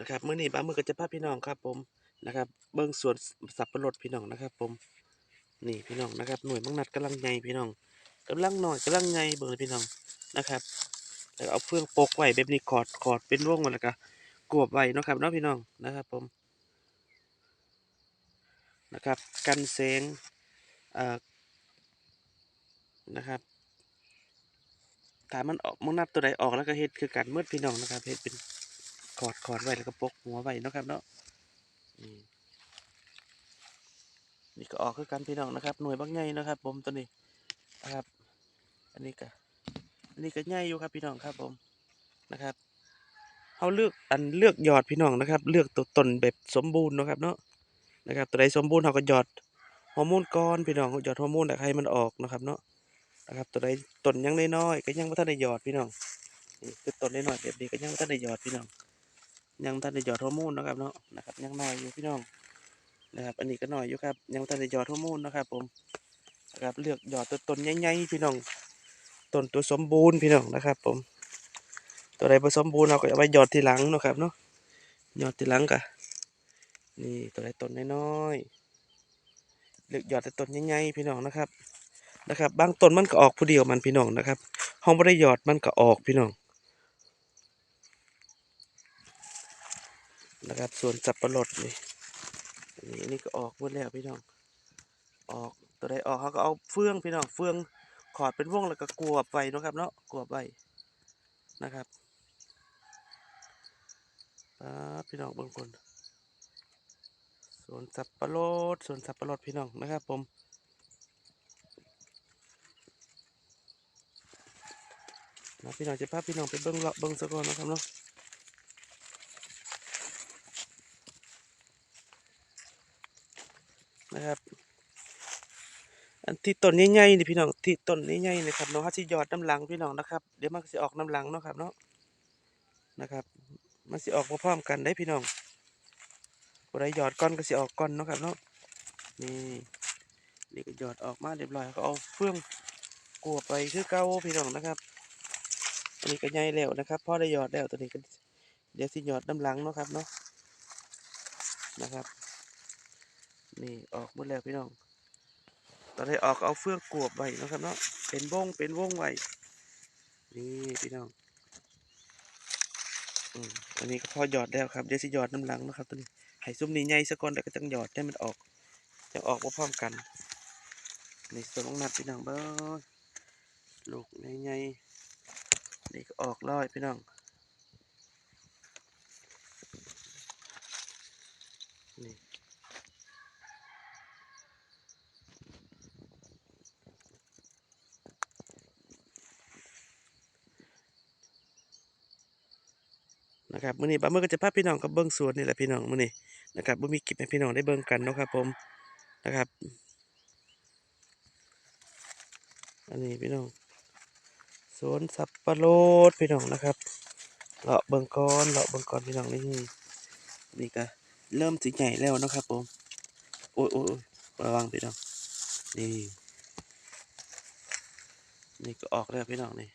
นะครับมื้อนี้บ้ามือก็จะพาพี่น้องครับ ผมนะครับ เบิ่งสวนสับปะรดพี่น้องนะครับ ผมนี่พี่น้องนะครับ หน่วยมังนัดกำลังใหญ่พี่น้องกำลังหน้อยกำลังใหญ่เบิ่งเลยพี่น้องนะครับ แล้วเอาเฟืองปกไว้แบบนี้ขอดขอดเป็นร่วงไว้แล้วก็กวบไว้นะครับเนาะพี่น้องนะครับ ผมนะครับ กันแสงเอ่อนะครับถ้ามันออกมังนัดตัวใดออกแล้วก็เฮ็ดคือการมืดพี่น้องนะครับเฮ็ดเป็น ขอดขอดไว้แล้วก็ปกหัวไว้นะครับเนาะนี่ก็ออกคือกันพี่น้องนะครับ หน่วยบางใหญ่นะครับ ผมตัวนี้นะครับ อันนี้ก็อันนี้ก็ใหญ่อยู่ครับพี่น้องครับผมนะครับเขาเลือกอันเลือกหยอดพี่น้องนะครับ เลือกตัวต้นแบบสมบูรณ์นะครับ เนาะนะครับ ตัวใดสมบูรณ์เขาก็หยอดฮอร์โมนก่อนพี่น้องหยอดฮอร์โมนแต่ให้มันออกนะครับ เนาะนะครับ ตัวใดต้นยังน้อยๆก็ยังไม่ทันได้หยอดพี่น้องนี่คือต้นน้อยๆแบบนี้ก็ยังไม่ทันได้หยอดพี่น้อง ยังบ่ทันได้หยอดฮอร์โมนนะครับเนาะนะครับยังน้อยอยู่พี่น้องนะครับอันนี้ก็หน่อยอยู่ครับ ยังบ่ทันได้หยอดฮอร์โมนนะครับผมนะครับเลือกหยอดตัวต้นใหญ่ๆพี่น้องต้นตัวสมบูรณ์พี่น้องนะครับ ผม ตัวใดผสมบูรณ์เราก็เอาไว้หยอดทีหลังนะครับเนาะหยอดทีหลังกะนี่ตัวใดต้นน้อยๆเลือกหยอดแต่ต้นใหญ่ๆพี่น้องนะครับนะครับ บางต้นมันก็ออกผู้เดียวมันพี่น้องนะครับห้องไม่ได้หยอดมันก็ออกพี่น้อง นะครับ ส่วนสับปะรดนี่อันนี้อันนี้ก็ออกหมดแล้วพี่น้อง ออกตัวใดออกเขาก็เอาเฟืองพี่น้องเฟืองขอดเป็นวงแล้วก็กวบไว้นะครับเนาะกวบไว้นะครับป๊าพี่น้องบางคนสวนสับปะรดสวนสับปะรดพี่น้องนะครับ ผมนะพี่น้องจะพาพี่น้องไปเบิ้งเลาะเบิ้งสะกอนนะครับเนาะ นะครับ อันที่ต้นใหญ่ๆนี่พี่น้องที่ต้นใหญ่ๆนะครับเนาะเฮาสิยอดน้ำหลังพี่น้องนะครับเดี๋ยวมันก็สิออกน้ำหลังเนาะครับเนาะนะครับ มันสิออกพร้อมๆกันได้พี่น้องบ่ได้หยอดก้อนก็สิออกก้อนเนาะครับเนาะนี่นี่ก็หยอดออกมาเรียบร้อยก็เอาเฟืองกลัวไปคือเก่าพี่น้องนะครับอันนี้ก็ใหญ่แล้วนะครับพอได้หยอดแล้วตัวนี้ก็เดี๋ยวสิหยอดน้ำหลังเนาะครับเนาะนะครับ นี่ออกหมดแล้วพี่น้อง ตอนนี้ออกเอาเฟืองกวบไว้นะครับเนาะ เป็นวงเป็นวงไว้ นี่พี่น้อง อืมอันนี้ก็พอหยอดแล้วครับ เดี๋ยวสิหยอดน้ำหลังนะครับตัวนี้ให้ซุ้มนี้ใหญ่ซะก่อนแล้วก็จังหยอดให้มันออกจะออกพร้อมกัน นี่ส่วนของนัดพี่น้องเบ้อลูกใหญ่ๆนี่ก็ออกร้อยพี่น้องนี่ นะครับมื้อนี้ป้าเมื่อก็จะพาพี่น้องกับเบิ้งสวนนี่แหละพี่น้องมื้อนี้นะครับบ่มีคลิปให้พี่น้องได้เบิ่งกันเนาะครับผมนะครับ อันนี้พี่น้องสวนสับปะรดพี่น้องนะครับเลาะเบิ่งก่อนเลาะเบิ่งก่อนพี่น้องนี่นี่ก็เริ่มสิใหญ่แล้วเนาะครับผมโอ้โอ้ยโอ้ยระวังพี่น้องนี่นี่ก็ออกแล้วพี่น้องนี่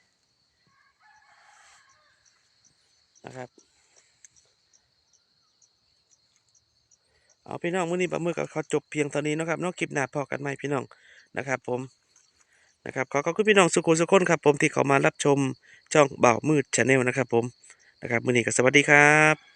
นะครับ เอาพี่น้องมื้อนี้ปลาหมึกกับเขาจบเพียงเท่านี้นะครับนอกคลิปหน้าพอกันใหม่พี่น้องนะครับผมนะครับขอขอบคุณพี่น้องสุขุมสุขคนครับผมที่เขามารับชมช่องเบ่ามืดชาแนลนะครับผมนะครับมื้อนี้ก็สวัสดีครับ